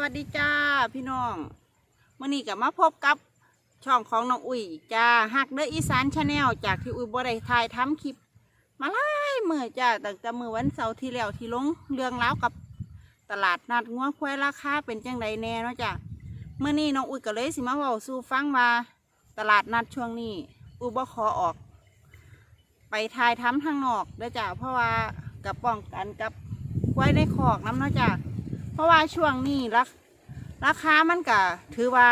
วัสดีจ้าพี่น้องมื่อนี้กับมาพบกับช่องของน้องอุ้ยจ้าฮักเดออีสานชาแนลจากที่อุ้ยบ่ได้ถ่ายทำคลิป มาหลายมือจ้าตั้งแต่มือวันเสาร์ที่แล้วที่ลงเรื่องราวกับตลาดนัดงัวควายราคาเป็นจังใดแน่เนาะจ้าเมื่อนี้น้องอุ้ยก็เลยสิมาเว้าสู่ฟังว่าตลาดนัดช่วงนี้อุ้ยบ่ขอออก ไปถ่ายทำทางนอกเด้อจ้าเพราะว่ากับป้องกันกับควายในคอกน้ำเนาะจ้า เพราะว่าช่วงนี้ราราคามันก็ถือว่า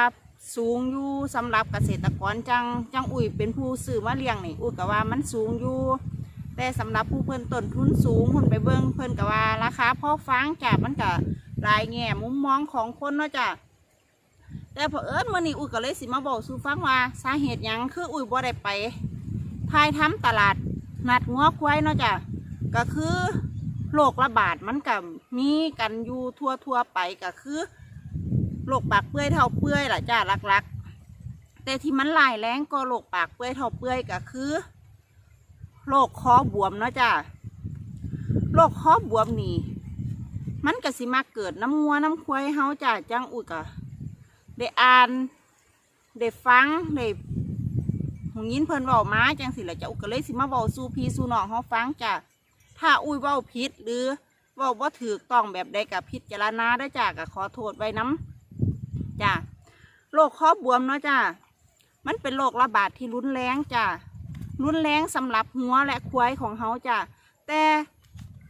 สูงอยู่สำหรับเกษตรกรจังจังอุ่ยเป็นผู้ซื้อมาเลี้ยงนี่อุ่ยก็ว่ามันสูงอยู่แต่สำหรับผู้เพิ่นต้นทุนสูงหุ่นไปเบิ่งเพิ่นก็ว่าราคาพอฟังจ้ะมันก็รายแง่มุมมองของคนเนาะจ้ะแต่พอเอิญมื่อนี้อุ่ยก็เลยสิมาบอกสู่ฟังว่าสาเหตุยังคืออุ่ยบ่ได้ไปทายทำตลาดนัดงัวควายเนาะจ้ะก็คือโรคระบาดมันกับ มีกันอยู่ทั่วทั่วไปก็คือโรคปากเปื่อยเท่าเปื่อยล่ะจ้าลักๆ แต่ที่มันหลายแรงก็โรคปากเปื่อยเท่าเปื่อยก็คือโรคคอบวมเนาะจ้าโรคคอบวมนี่มันก็สิมาเกิดน้ำงัวน้ำควายเฮาจ้าจังอุยกะได้อ่านได้ฟังได้หงยินเพิ่นเว้ามาจังสิละจ้าอุยก็เลยสิมาเว้าสู่พี่สู่น้องเฮาฟังจ้าถ้าอุ้ยเว้าผิดหรือ ว้าบ่ถูกต้องแบบใดกับพิจารณาได้จ้าก็ขอโทษไว้น้ำจ้าโรคคอบวมเนาะจ้ามันเป็นโรคระบาดที่รุนแรงจ้ารุนแรงสำหรับหัวและควายของเขาจ้าแต่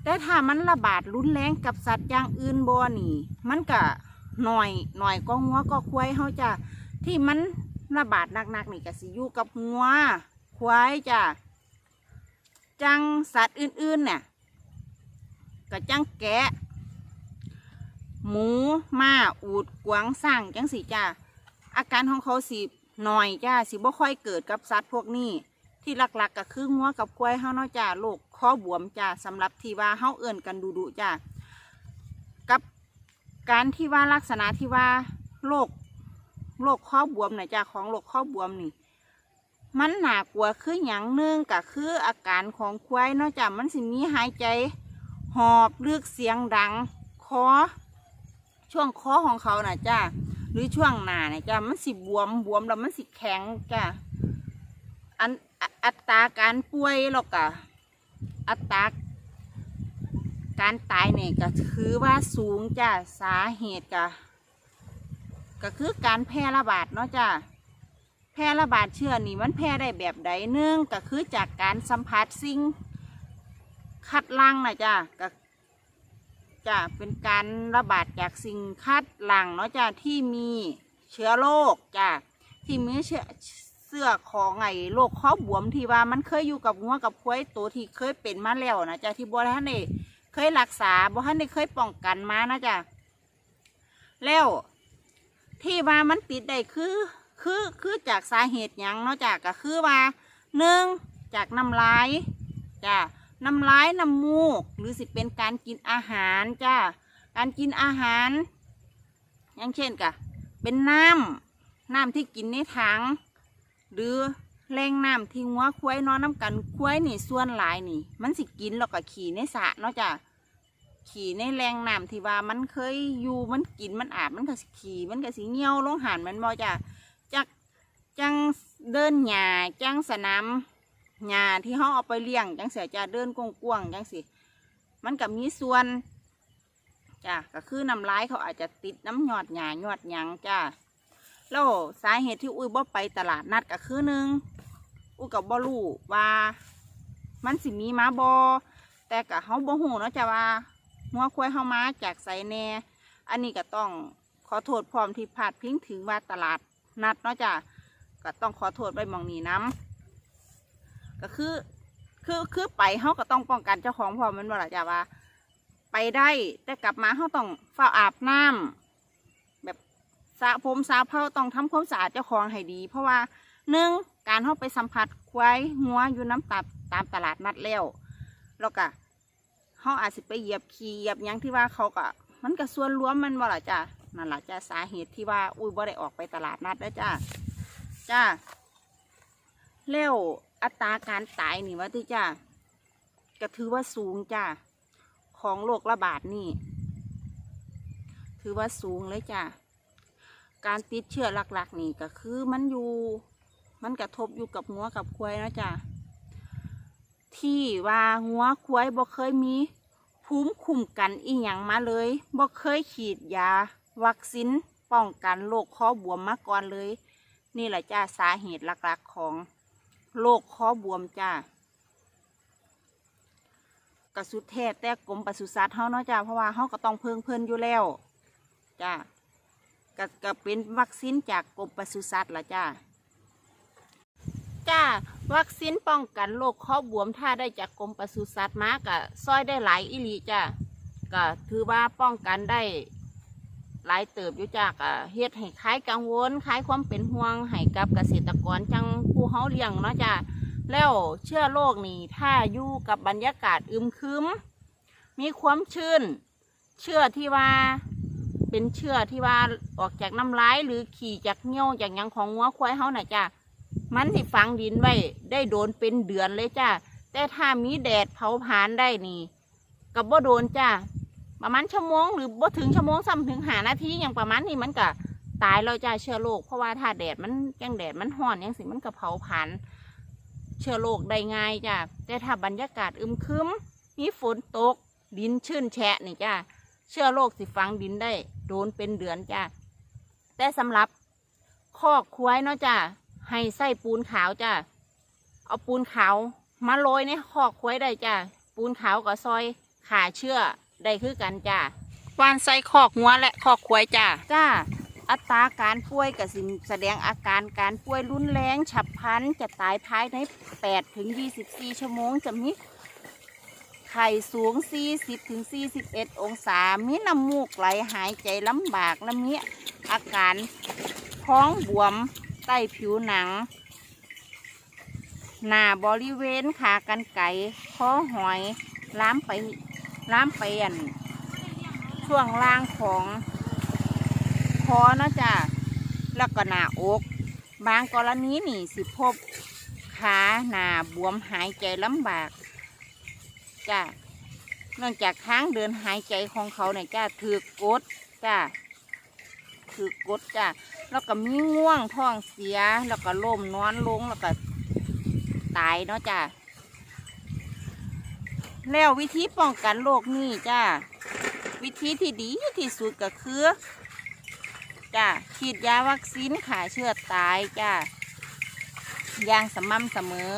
แต่ถ้ามันระบาดรุนแรงกับสัตว์อย่างอื่นบ่นี่ มันก็หน่อยหน่อยก็หัวก็ควายเขาจ้าที่มันระบาดหนักๆนี่ก็สิอยู่กับหัวควายจ้าจังสัตว์อื่นๆเนี่ย ก็จังแกะ หมูม้าอูดกวางสร้างจังสีจ้าอาการของเขาสิหน่อยจ้าสิบ่ค่อยเกิดกับสัตว์พวกนี้ ที่หลักๆก็คืองัวกับควยเฮาเนาะจ้าโรคคอบวมจ้าสำหรับที่ว่าเฮาเอิ่นกันดูๆจ้ากับการที่ว่าลักษณะที่ว่าโรคโรคคอบวมเนี่ยจ้าของโรคคอบวมนี่มันหนากลัวคืออย่างนึ่งก็คืออาการของควายเนอกจากมันสิมีหายใจ หอบเลือกเสียงดังคอช่วงคอของเขาน่ะจ้าหรือช่วงหน้าน่ะจ้ามันสิบวมบวมแล้วมันสิแข็งจ้าอันอัตราการป่วยแล้วก็อัตราการตายเนี่ยก็คือว่าสูงจ้าสาเหตุก็ก็คือการแพร่ระบาดเนาะจ้าแพร่ระบาดเชื้อนี่มันแพร่ได้แบบใดหนึ่องก็คือจากการสัมผัสสิ่ง คัดลังนะจ้ะก็จะเป็นการระบาดจากสิ่งคัดลังเนาะจ้ะที่มีเชื้อโรคจ้ะที่มีเชื้อเสื้อของไอ้โรคข้อบวมที่ว่ามันเคยอยู่กับงัวกับควายตัวที่เคยเป็นมาแล้วนะจ้ะที่บัท่านได้เคยรักษาบัท่านได้เคยป้องกันมานะจ้ะแล้วที่ว่ามันติดได้คือคือคือจากสาเหตุยังเนาะจากก็คือว่าหนึ่งจากน้ำลายจ้า น้ำลายน้ำมูก หรือสิเป็นการกินอาหารจ้าการกินอาหาร อย่างเช่นกะเป็นน้ำน้ำที่กินในถัง หรือแรงน้ำที่หัวควายนอนน้ำกันควายนี่ส่วนหลายนี่ มันสิกินแล้วก็ขี่ในสระเนาะจ้าขี่ในแรงน้ำที่ว่ามันเคยอยู่มันกินมันอาบมันก็สิขี่มันก็สิเงี่ยวลงหันมันบ่จ้าจักจังเดินหญ้าจังสนาม หญ้าที่เขาเอาไปเลี้ยงจังเสียจะเดินกว้างๆจังสิมันกับมีส่วนจ้ะก็คือน้ำลายเขาอาจจะติดน้ำหยอดหญ้าหยอดหยังจ้ะแล้วสาเหตุที่อุ้ยบ่ไปตลาดนัดก็คือหนึ่งอุ้ยกับบ่รู้ว่ามันสิมีมาบอแต่กับเขาบ่หูเนาะจ้ะว่าหัวควายเขามาจากไสแน่อันนี้ก็ต้องขอโทษพร้อมที่พลาดพิงถึงว่าตลาดนัดเนาะจ้ะก็ต้องขอโทษไปมองนี้น้ำ ก็คือคือคือไปเขาก็ต้องป้องกันเจ้าของพอมันบ่ละจ้ะว่า ไปได้แต่กลับมาเขาต้องเฝ้าอาบน้ำแบบสระผมสระเผาต้องทำความสะอาดเจ้าของให้ดี เพราะว่าหนึ่งการเขาไปสัมผัสควายหัวอยู่น้ำตาตามตลาดนัดแล้วแล้วก็เขาอาจจะไปเหยียบขี้เหยียบยังที่ว่าเขาก็มันก็ส่วนรวมมันบ่ละจ้ะนั่นแหละจ้าสาเหตุที่ว่าอุ้ยบ่ได้ออกไปตลาดนัดแล้วจ้าจ้าเร็ว อัตราการตายนี่ว่าที่จ้าก็ถือว่าสูงจ้าของโรคระบาดนี่ ถือว่าสูงเลยจ้ะการติดเชื้อหลักๆ นี่ก็คือมันอยู่ มันกระทบอยู่กับงัวกับควายนะจ้ะที่ว่างัวควายบ่เคยมีภูมิคุ้มกันอีหยังมาเลยบ่เคยฉีดยา วัคซีนป้องกันโรคคอบวมมาก่อนเลย นี่แหละจ้าสาเหตุหลักๆของ โรคคอบวมจ้ากระสุดแท้แต่กรมปศุสัตว์เฮาเนาะจ้าเพราะว่าเฮาก็ต้องเพิ่งเพิ่นอยู่แล้วจ้าก็ก็เป็นวัคซีนจากกรมปศุสัตว์ละจ้าจ้าวัคซีนป้องกันโรคคอบวมถ้าได้จากกรมปศุสัตว์มาก็ซอยได้หลายอีหลีจ้าก็ถือว่าป้องกันได้ หลายเติบอยู่จากอะเฮ็ดให้คลายกังวลคลายความเป็นห่วงให้กับเกษตรกรจังผู้เฮาเลี้ยงเนาะจ้ะแล้วเชื้อโรคนี่ถ้าอยู่กับบรรยากาศอึมครึมมีความชื้น เชื้อที่ว่าเป็นเชื้อที่ว่าออกจากน้ำลายหรือขี่จากเงี้ยวจากยังของงัวควายเฮาน่ะจ้ะมันสิฝังดินไว้ได้โดนเป็นเดือนเลยจ้ะแต่ถ้ามีแดดเผาผลาญได้นี่กับบ่โดนจ้ะ ประมาณชั่วโมงหรือบ่ถึงชั่วโมงซ้ำถึงหานาทีอย่างประมาณนี้มันก็ตายเราจะเชื้อโรคเพราะว่าถ้าแดดมันแกงแดดมันห่อนอย่างสิมันก็เผาผลาญเชื้อโรคได้ง่ายจ้ะแต่ถ้าบรรยากาศอึมครึมมีฝนตกดินชื้นแฉะนี่จ้ะเชื้อโรคสิฝังดินได้ โดนเป็นเดือนจ้ะแต่สำหรับคอกควายเนาะจ้ะให้ใส่ปูนขาวจ้ะเอาปูนขาวมาโรยในคอกควายได้จ้ะปูนขาวกับซอยขาเชื้อ ได้คือกันจ้าวานใส่คอกงัวและคอกควายจ้าจ้าอัตราการป่วยกับสิแสดงอาการการป่วยรุนแรงฉับพลันจะตายภายใน8ถึง24 ชั่วโมงจะมีไข้สูง 40ถึง41 องศา มีน้ำมูกไหลหายใจลำบากและมีอาการท้องบวมใต้ผิวหนัง หน้าบริเวณขากันไก่คอหอยล้ามไป ล้ามไปอันช่วงล่างของคอเนาะจ้ะแล้วก็หน้าอก บางกรณีนี่สิพบขาหน้าบวมหายใจลำบากจ้ะเนื่องจากทางเดินหายใจของเขาเนี่ยจ้ะถือกดจ้ะถือกดจ้ะแล้วก็มีง่วงท้องเสีย แล้วก็ล้มนอนลงแล้วก็ตายเนาะจ้ะ แล้ววิธีป้องกันโรคนี้จ้าวิธีที่ดีที่สุดก็คือจ้าฉีดยาวัคซีนขาเชื้อตายจ้าอย่างสม่ำเสมอ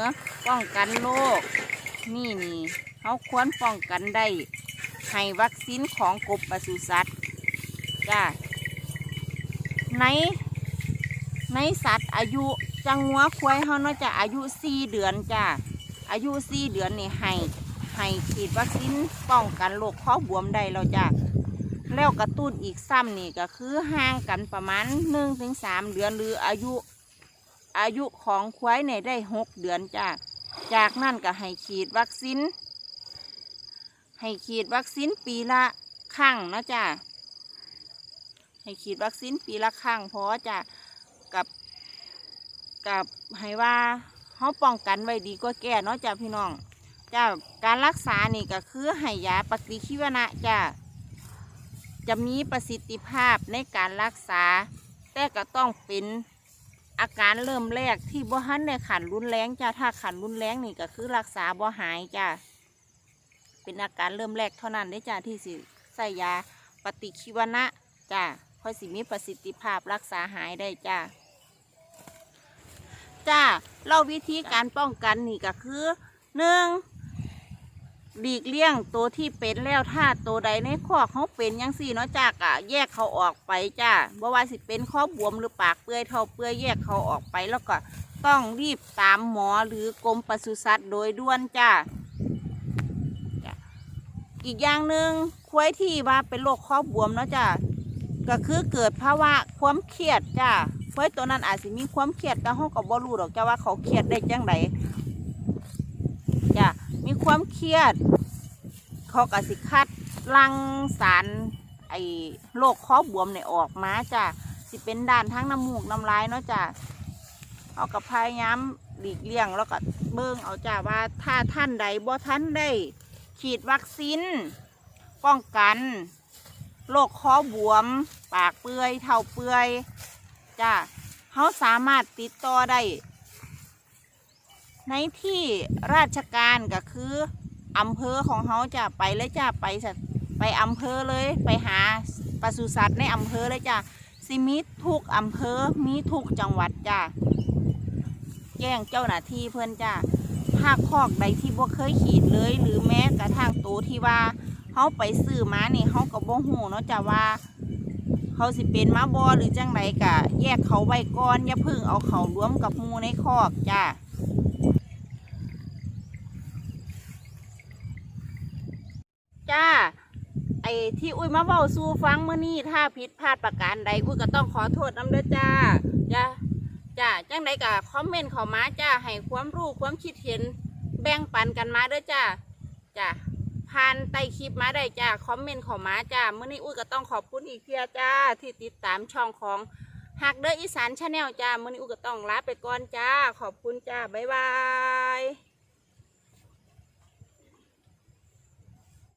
ป้องกันโรคนี่นี่เขาควรป้องกันได้ให้วัคซีนของกรมปศุสัตว์จ้าในในสัตว์อายุจังหัวควายเขาเนาะจะอายุสี่เดือนจ้าอายุสี่เดือนนี่ให้ ให้ฉีดวัคซีนป้องกันโรคข้อบวมได้เราจะแล้วกระตุ้นอีกซ้ำนี่ก็คือห่างกันประมาณหนึ่งถึงสามเดือนหรืออายุ อายุของควายเนี่ยได้หกเดือนจ้าจากนั้นก็ให้ฉีดวัคซีนให้ฉีดวัคซีนปีละครั้งนะจ้าให้ฉีดวัคซีนปีละครั้งเพราะจะกับกับให้ว่าเขาป้องกันไว้ดีกว่าแก่เนาะจ้าพี่น้อง จ้าการรักษานี่ก็คือให้ยาปฏิชีวนะจ้าจะมีประสิทธิภาพในการรักษา แต่ก็ต้องเป็นอาการเริ่มแรกที่บ่ฮันในขันรุนแรงจ้าถ้าขันรุนแรงนี่ก็คือรักษาบ่หายจ้าเป็นอาการเริ่มแรกเท่านั้นได้จ้าที่สิใส่ยาปฏิชีวนะจ้าค่อยสิมีประสิทธิภาพรักษาหายได้จ้าจ้าเราวิธีการป้องกันนี่ก็คือหนึ่ง หลีกเลี่ยงตัวที่เป็นแล้วถ้าตัวใดในข้อเขาเป็นยังสี่เนาะจากอะแยกเขาออกไปจ้าบ่ว่าสิเป็นข้อบวมหรือปากเปื่อยเท่าเปื่อยแยกเขาออกไปแล้วก็ต้องรีบตามหมอหรือกรมปศุสัตว์โดยด่วนจ้าอีกอย่างหนึ่งควายที่ว่าเป็นโรคข้อบวมเนาะจ้าก็คือเกิดภาวะความเครียดจ้าควายตัวนั้นอาจจะมีความเครียดก็เขาก็บ่รู้หรอกจ้าว่าเขาเครียดได้จังได ความเครียด เขาก็สิคัดลังสารไอ้โรคข้อบวมเนี่ยออกมาจ้ะสิเป็นด้านทั้งน้ำมูกน้ำลายเนาะจ้ะเขาก็พยายามหลีกเลี่ยงแล้วก็เบิ่งเอาจ้ะว่าถ้าท่านใดบ่ท่านได้ฉีดวัคซีนป้องกันโรคคอบวม ปากเปื่อยเท่าเปื่อยจ้าเขาสามารถติดต่อได้ ในที่ราชการก็คืออำเภอของเขาจะไปเลยจ้าไปไปอำเภอเลยไปหาปศุสัตว์ในอำเภอเลยจ้าสิมีทุกอำเภอมีทุกจังหวัดจ้าแจ้งเจ้าหน้าที่เพื่อนจ้าถ้าคอกใดที่บ่เคยขีดเลย หรือแม้กระทั่งตัวที่ว่าเขาไปซื้อมานี่เขาก็บ่ฮู้เนาะจ้าว่าเขาสิเป็นมาบอหรือจังไรกะ แยกเขาไว้ก่อนอย่าเพึ่งเอาเขารวมกับมูในคอกจ้า จ้า ไอ้ที่อุ้ยมาเบาสู่ฟังเมื่อนี้ถ้าผิดพลาดประการใดอุ้ยก็ต้องขอโทษน้ำเด้อจ้าจ้าจ้าจังใดกะคอมเมนต์เข้ามาจ้าให้ความรู้ความคิดเห็นแบ่งปันกันมาเด้อจ้าจ้าผ่านใต้คลิปมาได้จ้าคอมเมนต์เข้ามาจ้าเมื่อนี้อุ้ยก็ต้องขอบคุณอีกเพียจ้าที่ติดตามช่องของหักเด้ออีสานชาแนลจ้าเมื่อนี้อุ้ยก็ต้องลาไปก่อนจ้า ขอบคุณจ้าบ๊ายบาย